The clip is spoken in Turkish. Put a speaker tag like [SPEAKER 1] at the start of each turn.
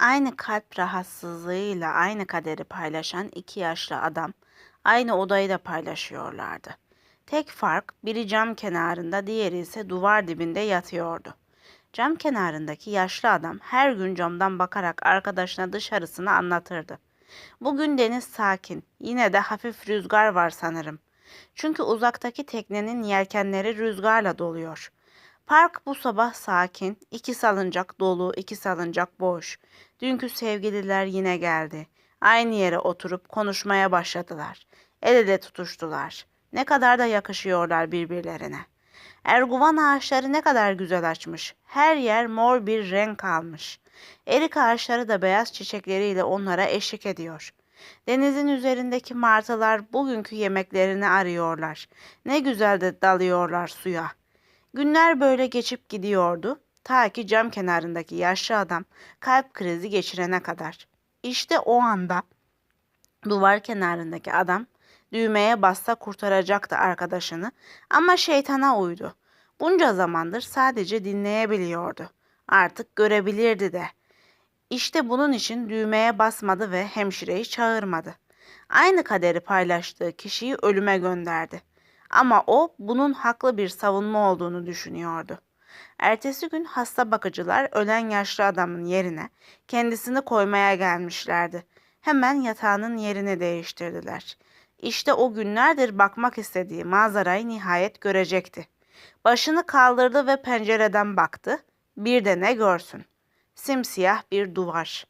[SPEAKER 1] Aynı kalp rahatsızlığıyla aynı kaderi paylaşan iki yaşlı adam aynı odayı da paylaşıyorlardı. Tek fark biri cam kenarında, diğeri ise duvar dibinde yatıyordu. Cam kenarındaki yaşlı adam her gün camdan bakarak arkadaşına dışarısını anlatırdı. Bugün deniz sakin, yine de hafif rüzgar var sanırım. Çünkü uzaktaki teknenin yelkenleri rüzgarla doluyor. Park bu sabah sakin, iki salıncak dolu, iki salıncak boş. Dünkü sevgililer yine geldi. Aynı yere oturup konuşmaya başladılar. El ele tutuştular. Ne kadar da yakışıyorlar birbirlerine. Erguvan ağaçları ne kadar güzel açmış. Her yer mor bir renk almış. Erik ağaçları da beyaz çiçekleriyle onlara eşlik ediyor. Denizin üzerindeki martılar bugünkü yemeklerini arıyorlar. Ne güzel de dalıyorlar suya. Günler böyle geçip gidiyordu. Ta ki cam kenarındaki yaşlı adam kalp krizi geçirene kadar. İşte o anda duvar kenarındaki adam düğmeye bassa kurtaracaktı arkadaşını ama şeytana uydu. Bunca zamandır sadece dinleyebiliyordu. Artık görebilirdi de. İşte bunun için düğmeye basmadı ve hemşireyi çağırmadı. Aynı kaderi paylaştığı kişiyi ölüme gönderdi. Ama o bunun haklı bir savunma olduğunu düşünüyordu. Ertesi gün hasta bakıcılar ölen yaşlı adamın yerine kendisini koymaya gelmişlerdi. Hemen yatağının yerini değiştirdiler. İşte o günlerdir bakmak istediği manzarayı nihayet görecekti. Başını kaldırdı ve pencereden baktı. Bir de ne görsün? Simsiyah bir duvar.